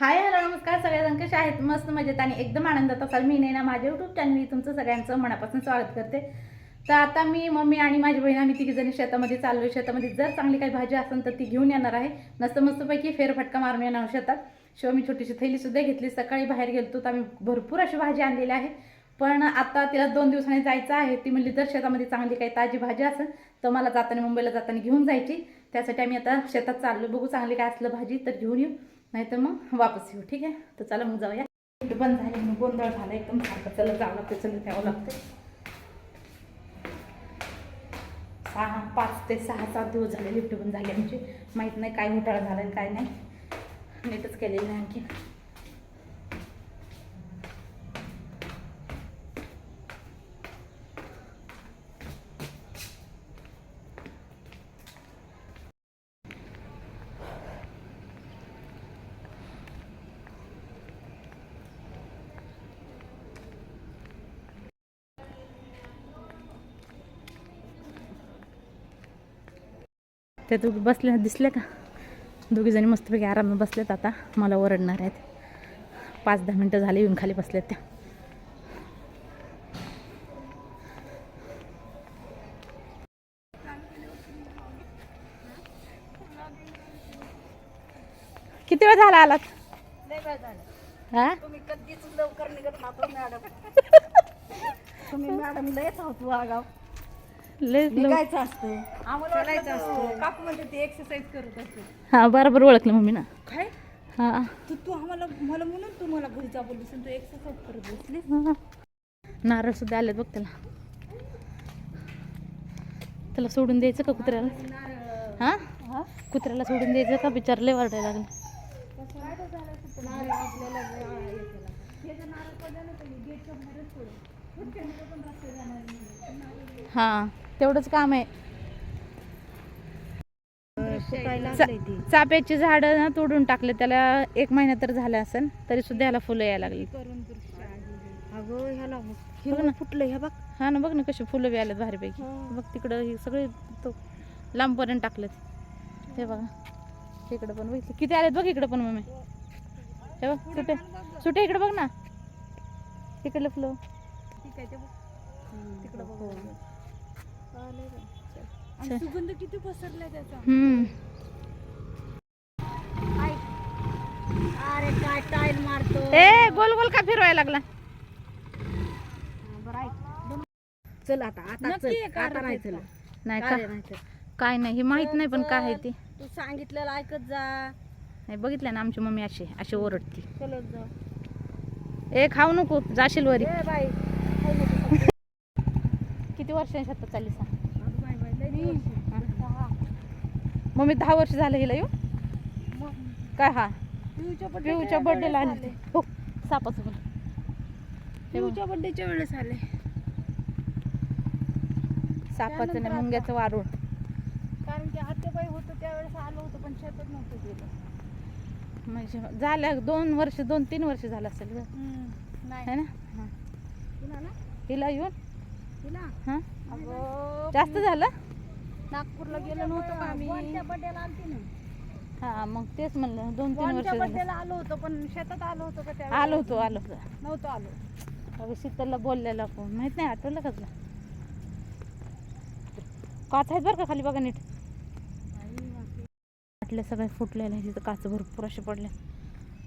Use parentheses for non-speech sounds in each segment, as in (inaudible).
Hi hello नमस्कार सगळ्या कशा आहेत? मस्त मजेत आणि एकदम आनंदात असाल. मी नैना माझ्या युट्यूब चॅनल तुमचं सगळ्यांचं मनापासून स्वागत करते. तर आता मी मम्मी आणि माझी बहीण आम्ही तिघीजणी शेतामध्ये शेतामध्ये चाललोय. शेतामध्ये जर चांगली काही भाजी असेल तर ती घेऊन येणार आहे. नसतं मस्तपैकी फेरफटका मारून येणार शेतात. शिवाय मी छोटीशी थैलीसुद्धा घेतली. सकाळी बाहेर गेलतो तर आम्ही भरपूर अशी भाजी आणलेली आहे. पण आता तिला दोन दिवसांनी जायचं आहे. ती म्हणली जर शेतामध्ये चांगली काही ताजी भाजी असेल तर मला जाताना मुंबईला जाताना घेऊन जायची. त्यासाठी आम्ही आता शेतात चाललो बघू चांगली काय असलं भाजी तर घेऊन येऊ. नाहीतर मग वापस येऊ ठीक आहे? तर चला मग जाऊया. लिफ्ट बंद झाली मग गोंधळ झाला एकदम सारखं. चला जावं लागतं चला द्यावं लागतं सहा पाच ते सहा सात दिवस झाले लिफ्ट बंद झाली आमची. माहीत नाही काय घोटाळा झाला आणि काय नाही. नीटच केलेलं नाही आणखी. त्या दोघी बसल्या दिसल्या का? दोघी जणी मस्तपैकी आरामात बसल्यात आता. मला ओरडणार आहेत. पाच दहा मिनटं झाले येऊन खाली बसल्यात त्या. किती वेळ झाला आलात? हा? तुम्ही कधीच लवकर निघत नव्हतो मॅडम. (laughs) तुम्ही मॅडम लयच लय निघायचं असतं. आम्हाला चालायचं असतं. काकू म्हणते ती एक्सरसाइज करत असते. हा बरोबर ओळखलं मम्मी ना. काय? हा. तू तू आम्हाला मला म्हणून तू मला घरी जा बोललीस आणि तू एक्सरसाइज करत बसली हा. नारळ सुद्धा आलेत बघ त्याला. त्याला सोडून द्यायचं का कुत्र्याला? हा? कुत्र्याला सोडून द्यायचं का? विचारले वाटायला लागलं. हा. तेवढंच काम आहे. चा- चाफ्याची झाडं ना तोडून टाकले त्याला एक महिना तर झाला असेल तरी सुद्धा याला फुलं यायला लागली. अगं. फुटलं ह्या बघ. हा ना बघ ना कशी फुलं बी आल्यात भारीपैकी. बघ तिकडं हे सगळे तो लांबपर्यंत टाकलेत. हे बघा. इकडं पण बघितलं किती आलेत बघ इकडं पण मम्मी. हे बघ सुटे. सुटे इकडं बघ ना. इकडलं फुलं. बघ तिकडं हो. बघ. आणि सुगंध किती पसरलाय त्याचा. हम्म. अरे काय टाईल मारतो. ए गोल गोल का फिरवायला लागला. चल आता आता नक्की चल. आहे का आता नाही चल. नाही काय का? नाही चल. काय नाही हे माहीत नाही पण काय आहे ते. तू सांगितलेलं ऐकत जा. नाही बघितलं ना आमची मम्मी अशी अशी ओरडती. चलत जा. ए खाऊ नको जाशील वरी. ए बाई. किती वर्षांनी शेतात चालली सांग. मम्मी दहा वर्ष झालं गेलं येऊ? काय हा? पिऊच्या बर्थडेला आले. हो सापाचं पिऊच्या बर्थडेच्या वेळेस आले. सापाचं आता. मुंग्याचं वारूळ. कारण की आत्याबाई होतं त्यावेळेस आलो होतो पण शेतात नव्हतं गेलं. म्हणजे झालं दोन वर्ष दोन तीन वर्ष झालं असेल है ना? ना? हिला येऊन हा? जास्त झालं? नागपूरला गेलो नव्हतो आम्ही. हा मग तेच म्हणलं दोन तीन वर्ष झालं. आलो होतो पण शेतात आलो होतो का? आलो होतो आलो होतो. नव्हतो आलो. अगं शीतलला बोललेला कोण माहीत नाही आठवलं का तुला? काच आहेत बरं का खाली बघा नीट. वाटले सगळे फुटलेले तिथं काच भरपूर असे पडले.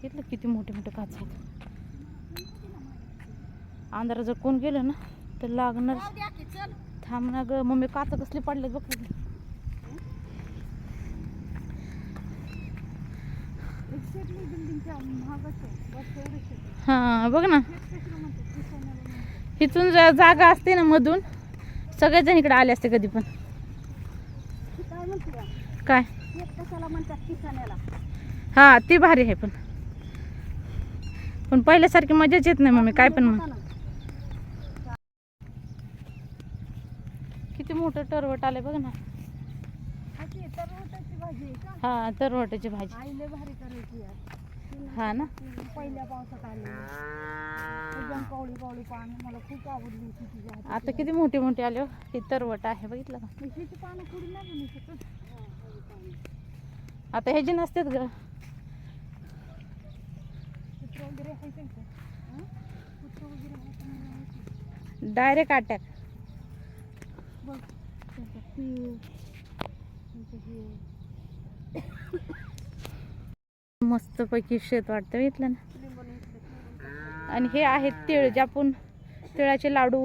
इथलं किती मोठे मोठे काच आहेत. अंधारा जर कोण गेलं ना तर लागणार. थांब ना ग मम्मी काच कसली पडले बघ. हा बघ ना. इथून जागा असते ना मधून. सगळेजण इकडे आले असते कधी पण. काय? हा ती भारी आहे पण. पण पहिल्यासारखी मजाच येत नाही मम्मी काय पण म्हण किती मोठं टरवट आलंय बघ ना. हा ती टरवटाची भाजी आहे का? हा टरवटाची भाजी. भारी करायची यार. ती हा ना? पहिल्या पावसात आली. एकदम कवळी कवळी पानं मला खूप आवडली होती आता किती मोठे मोठे आले हो. ही तरवट आहे बघितलं का? हिची पानं कुठून नाही बनवू शकत. आता ह्याची नसतात ग. कुत्र वगैरे आहे का? इथं? हं? कुत्र वगैरे आहे का? नाही माहिती. Direct attack. बघ त्यांचं पीळ त्यांचं हे मस्तपैकी शेत वाटतं इथलं ना. आणि हे आहेत तिळ जे आपण तिळाचे लाडू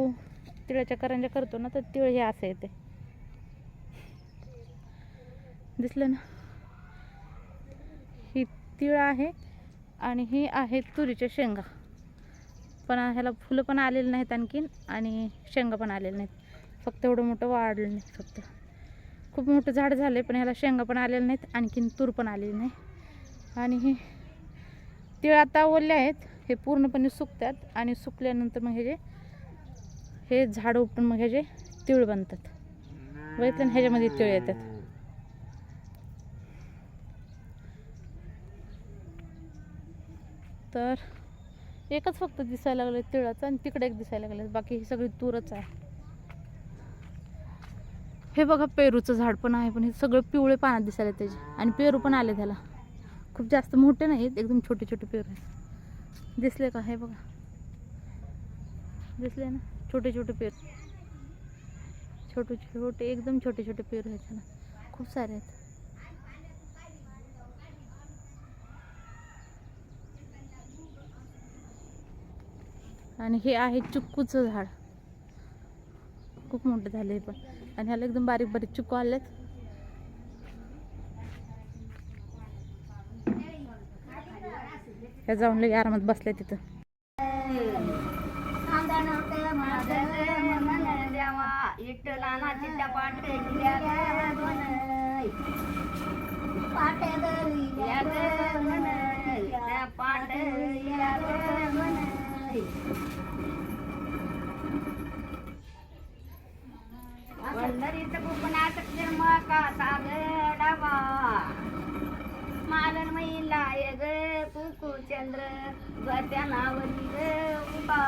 तिळाच्या करंज्या करतो ना तर तिळ हे असं येते. दिसलं ना? ही तिळ आहे आणि ही आहेत तुरीच्या शेंगा. पण ह्याला फुलं पण आलेली नाहीत आणखीन आणि शेंगा पण आलेल्या नाहीत. फक्त एवढं मोठं वाढलं नाही फक्त. खूप मोठं झाड झालं आहे पण ह्याला शेंगा पण आलेल्या नाहीत आणखीन तूर पण आलेली नाही. आणि हे तिळ आता ओले आहेत हे पूर्णपणे सुकतात आणि सुकल्यानंतर मग हे जे हे झाड उपटून मग हे जे तिळ बनतात. बघितलं ना ह्याच्यामध्ये तिळ येतात. तर एकच फक्त दिसायला लागलं तिळाचं आणि तिकडे एक दिसायला लागलं बाकी ही सगळी तूरच आहे. हे बघा पेरूचं झाड पण आहे पण हे सगळं पिवळे पानात दिसायला त्याचे. आणि पेरू पण आले त्याला खूप जास्त मोठे नाहीत एकदम छोटे छोटे पेरू आहेत. दिसले का? हे बघा. दिसले ना? छोटे छोटे पेरू. छोटे छोटे एकदम छोटे छोटे पेरू आहेत त्याला खूप सारे आहेत. आणि हे आहे चिक्कूचं झाड. खूप मोठं झालं हे पण. आणि ह्याला एकदम बारीक बारीक चिक्कू आलेत. ह्या जाऊन लगे आरामात बसल्या तिथं. पंढरीत कोकणात निर्मकाचा गडावा मालन महिला ग कुकू चंद्र गत्या नावली ग उपा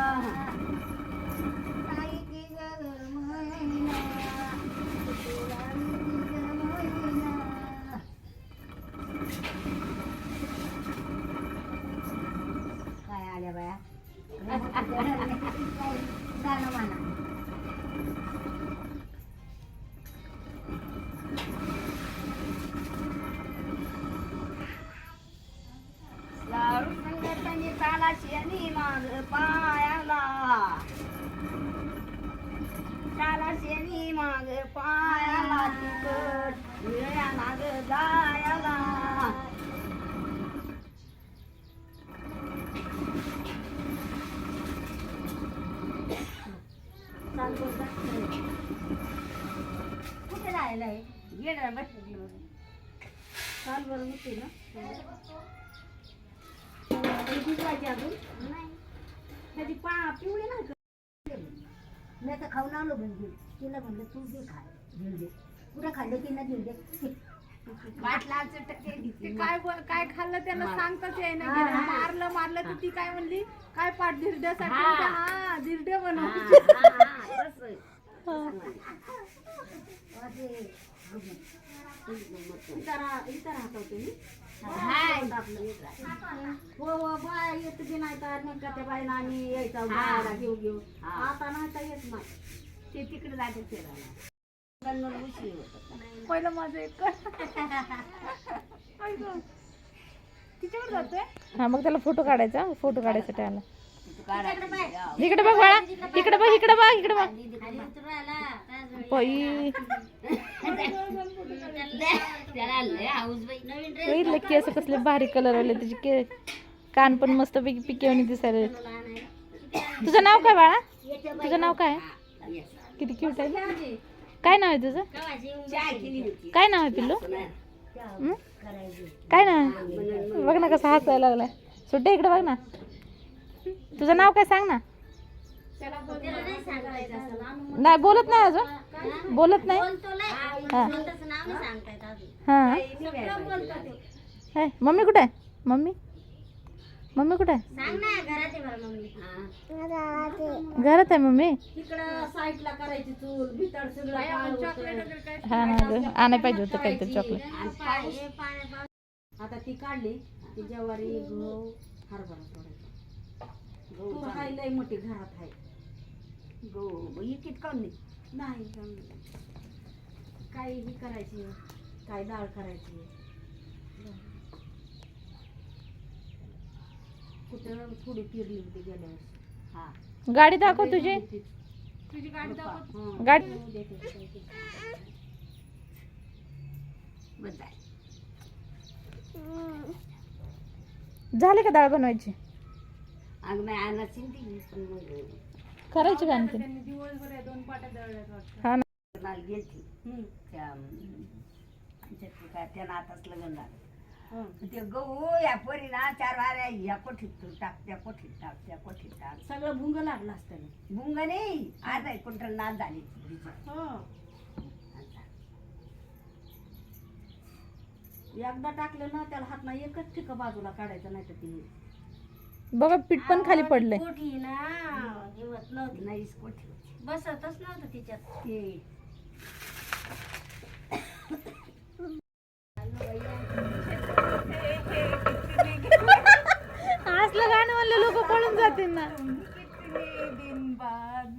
कुठे जायला आहे गेड बसली काल बरं होते ना भिजवायची अजून नाही त्याची पा पिवळी नाही मी आता खाऊन आलो म्हणजे. तिला म्हणलं तू दे खाय. झिंडे कुठं खाल्लं की ना बाटलाचं टक्के ते काय बोल- काय खाल्लं त्यांना मा- सांगताच येईना हा, गेलं. हा. मारलं मारलं तर ती काय म्हणली? काय पाठ धिरड्यासाठी हा. म्हणते, हा धिरडे हा, बनव हा, हा, हो हो बाय येत बी नाही तर नेमका त्या बाईला आम्ही यायचा बाळाला घेऊ घेऊ. आता नाही तर येत नाही. ते तिकडे जाते फिरायला. पहिलं माझं एक. जातोय? हा मग त्याला फोटो काढायचा फोटो काढायसाठी आला. तिकडे बाय. इकडे बघ. बाळा. इकडे बघ इकडे बघ इकडे बघ. आणि उतरायला, काय बाई त्याला लय हाऊस बाई. नवीन ड्रेस बघितलं केस कसले भारी कलर आले त्याचे के कान पण मस्त पैकी पिकेवणी दिसायला. तुझं नाव काय बाळा? तुझं नाव काय? किती क्यूट आहे? काय नाव आहे तुझं? काय नाव आहे पिल्लू? काय नाव आहे? बघ ना कसं हसायला लागलाय. सुट्टे इकडे बघ ना. तुझं नाव काय सांग ना. नाही बोलत नाही अजून. बोलत नाही? हा. हा मम्मी कुठे आहे? मम्मी? मम्मी कुठे? आहे सांग ना घरात आहे बरं मम्मी. हा. घरात आहे. मम्मी? तिकडं साईडला करायची चूल भीतर सगळं काळं होतं. हा ना गं आणायला पाहिजे होतं काहीतरी चॉकलेट आता ती काढली ती ज्वारी गहू हरभरा सोडायचा. गहू. हाय लय मोठी घरात आहे गहू इकीत काऊन नाही. काय ही करायची काय डाळ करायची. कुठं थोडी पिरली होती गेल्या वर्षी हा. गाडी दाखव तुझी. तुझी गाडी दाखव. हं. गाडी बस आहे. झाले का डाळ बनवायची? अगं नाही पण मग करायची का आणखी त्यांनी दिवसभर या दोन पाट्या दळल्यात वाटतं. हा ना. गेलती. हं. त्या अं, आमच्यात ते काय त्यानं आताच लग्न झालं. हं. ते गहू या पोरी ना चार वाऱ्या या कोठीत टाक त्या कोठीत टाक त्या कोठीत टाक. सगळं भुंग लागलं असतं भुंग नाही आज आहे क्विंटल नाच झाली. एकदा टाकलं ना त्याला हात नाही एकच ठिका बाजूला काढायचं नाही तर ती बघा पीठ पण खाली पडलंय. कोठी ना. दिवस नव्हती. नाहीच कोठी होती. बसतच नव्हतं तिच्यात. आपलं गाणं म्हणलं लोक पळून जातील ना. दिन बाद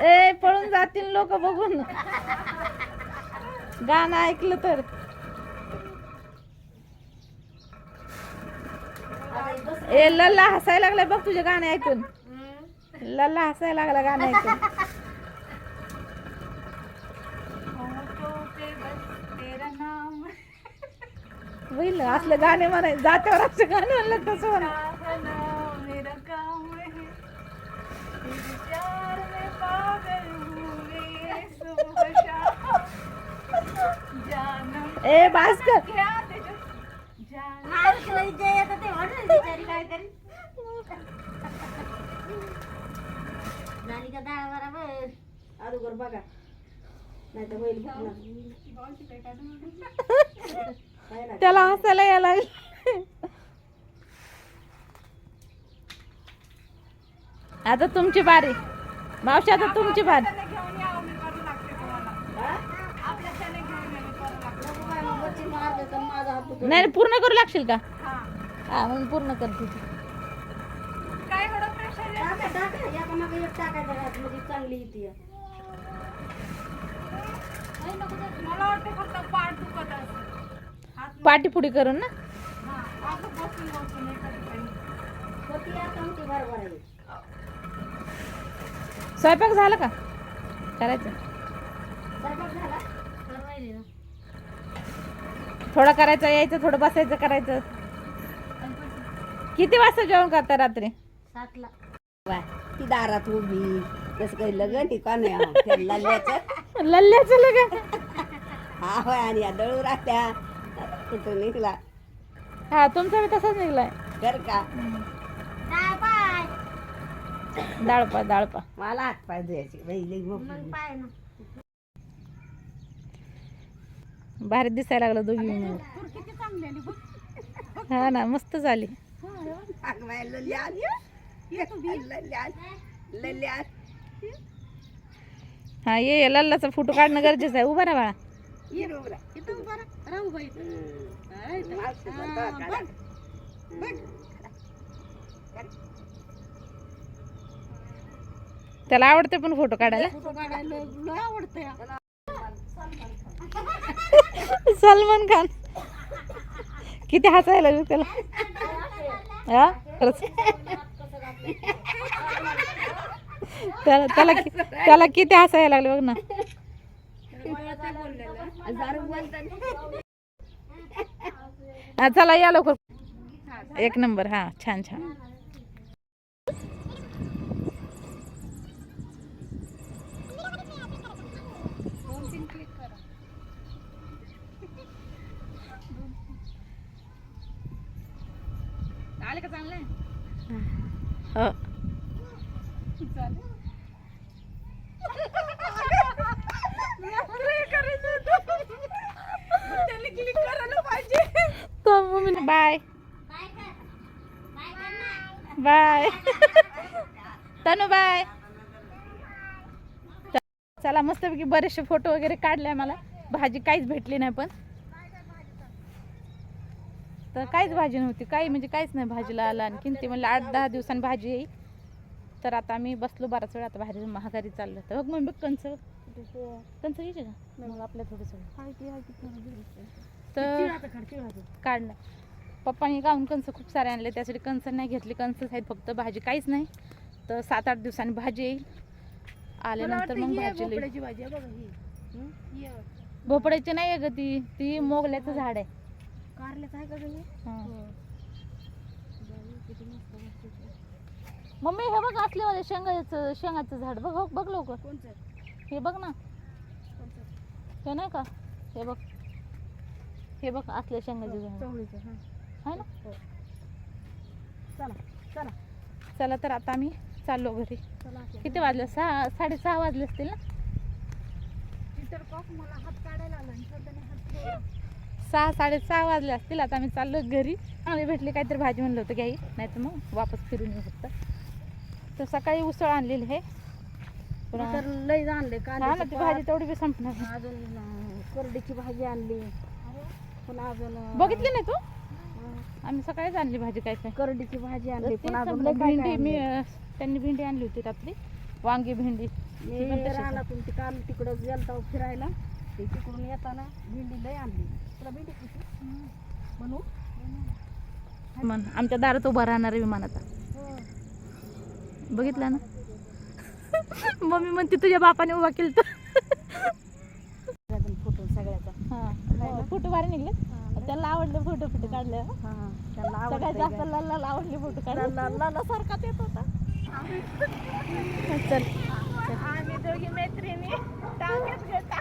ए पळून जातील लोक बघून. गाणं ऐकलं तर. ए लल्ला हसायला लागलाय बघ तुझे गाणे ऐकून. लल्ला हसायला लागला गाणं ऐकून. होईल. असलं गाणे म्हणाय जात्यावर असं गाणे म्हणलं तसं म्हणा है ए भास्कर. झाली का दहा अगोदर बघा. नाही तर होईल (laughs) त्याला हसायला यायला आता तुमची बारी. मावशी आता तुमची बारी. नाही पूर्ण करू लागशील का? हा मग पूर्ण करते ती. चांगली येते मला वाटतं फक्त पाठ दुखत असं पाठी पुढी करून ना? स्वयंपाक झाला का? करायचं. थोडं करायचं यायचं थोडं बसायचं करायचं. किती वाजता जेवण करता रात्री? ती दारात उभी कसं काही लग्न. आहे का नाही लल्ल्याचं लल्ल्याचं लगे हा होय आणि या दळू राहत्या. कुठं निघला? हा तुमचा बी तसाच निघलाय. कर का? डाळपा डाळपा मला हात पाय बाई ना. भारी दिसायला लागलं दोघी मिळून. हा ना मस्त झाली. हं. हा ये ये, लल्लाचा फोटो काढणं गरजेचं आहे. उभा राहा बाळा. इथं उभा राहा. राहू बाई. त्याला आवडते पण फोटो काढायला फोटो काढायला लय आवडतं या. सलमान खान किती हसायला लागलं त्याला हा खरंच त्याला त्याला त्याला किती हसायला लागले बघ ना. हा चला या लवकर. एक नंबर हा छान छान. आले का चांगले? हो. त्यांनी पाहिजे. बाय. बाय. तनु बाय. चला मस्तपैकी बरेचसे फोटो वगैरे काढले मला भाजी काहीच भेटली नाही पण. तर काहीच भाजी नव्हती. काही म्हणजे काहीच नाही भाजीला आला आणखीन. ते म्हणलं आठ दहा दिवसांनी भाजी येईल. तर आता आम्ही बसलो बराच वेळ. आता बाहेर महागारी चाललो तर बघ मग बघ कंच कंच घ्यायचे का? मग आपल्या थोडंसं तर काढणं. पप्पानी गाऊन कंच खूप सारे आणले त्यासाठी कंच नाही घेतली. कंच आहेत फक्त भाजी काहीच नाही. तर सात आठ दिवसांनी भाजी येईल. आल्यानंतर मग भाजी. भोपळ्याची नाही आहे ग ती. ती मोगल्याचं झाड आहे. कारल्याचं का. मम्मी हे बघ असले माझ्या शेंगाचं शेंगाचं झाड. बघ बघ लवकर. कोणचं? हे बघ ना? हे नाही का? हे बघ. हे बघ असले शेंगाचे झाड हं. आहे ना? चला चला. चला तर आता आम्ही चाललो घरी. किती वाजले? सहा साडेसहा वाजले असतील ना. सहा साडेसहा वाजले असतील. आता आम्ही चाललो घरी. आम्ही भेटली काहीतरी भाजी म्हणलं होतं घ्याई नाही तर मग वापस फिरून येऊ फक्त. तर सकाळी उसळ आणलेली आहे. पुन्हा- तर लई आणले हा ना ती भाजी तेवढी बी संपणार नाही. अजून अं, करडीची भाजी आणली. अजून अं, बघितली नाही तू? आम्ही सकाळीच आणली भाजी काय काय. करडीची भाजी आणली. पुन्हा अजून काय काय भेंडी मी. अं, त्यांनी भेंडी आणली होती रात्री. वांगी भेंडी. ती पण मी तशीच आहे. रानातून ती काल तिकडं गेलता फिरायला. ते तिकडून येताना भेंडी लई आणली. तुला भेंडी किती म्हणू. मन आमच्या दारात उभा राहणार हो बघितलं ना? (laughs) मम्मी म्हणते तुझ्या बापाने उभा केलं तर. फोटो सगळ्याचा हा फोटो भारी निघले त्याला आवडले फोटो फोटो काढले. सगळ्यात जास्त लाला आवडले फोटो काढले लाला सारखाच येत होता. चल आम्ही दोघी मैत्रिणी टांग्यात घेता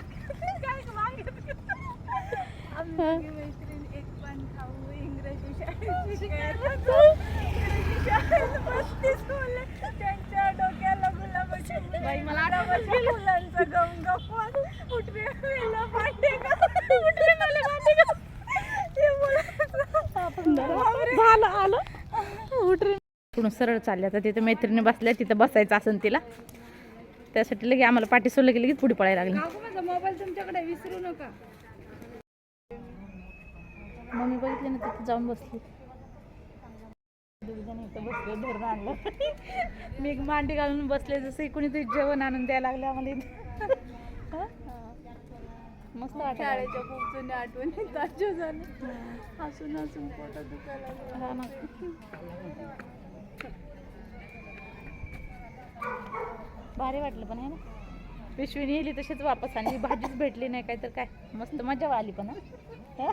आम्ही दोघी मैत्रिणी एक पण खाऊ इंग्रजी शाळेत शिकायला इंग्रजी शाळेत पस्तीस मुले त्यांच्या डोक्याला गुलाबाची बाई मला मुलांचं गम गप्पा उठवे वेला पाटे का उठवे मला पाटे का ते मुलं झालं आलं उठून पुढून सरळ चालले. आता तिथे मैत्रिणी बसल्या तिथं बसायचं असेल तिला. त्यासाठी लगे आम्हाला पाठी सोडलं की लगेच पुढे पळायला लागली. मोबाईल तुमच्याकडे विसरू नका. मम्मी बघितली ना तिथे जाऊन बसली. बसले आणलं. मी एक मांडी घालून बसले जसं कोणीतरी जेवण आणून द्यायला लागले आम्हाला? मस्त शाळेच्या खूप जुन्या आठवणी ताज्या झाल्या हसून हसून पोटात दुखायला. हा. भारी वाटलं पण आहे ना? पिशवी नेली तशीच वापस आणि भाजीच भेटली नाही काय तर काय? मस्त मजा आली पण हा?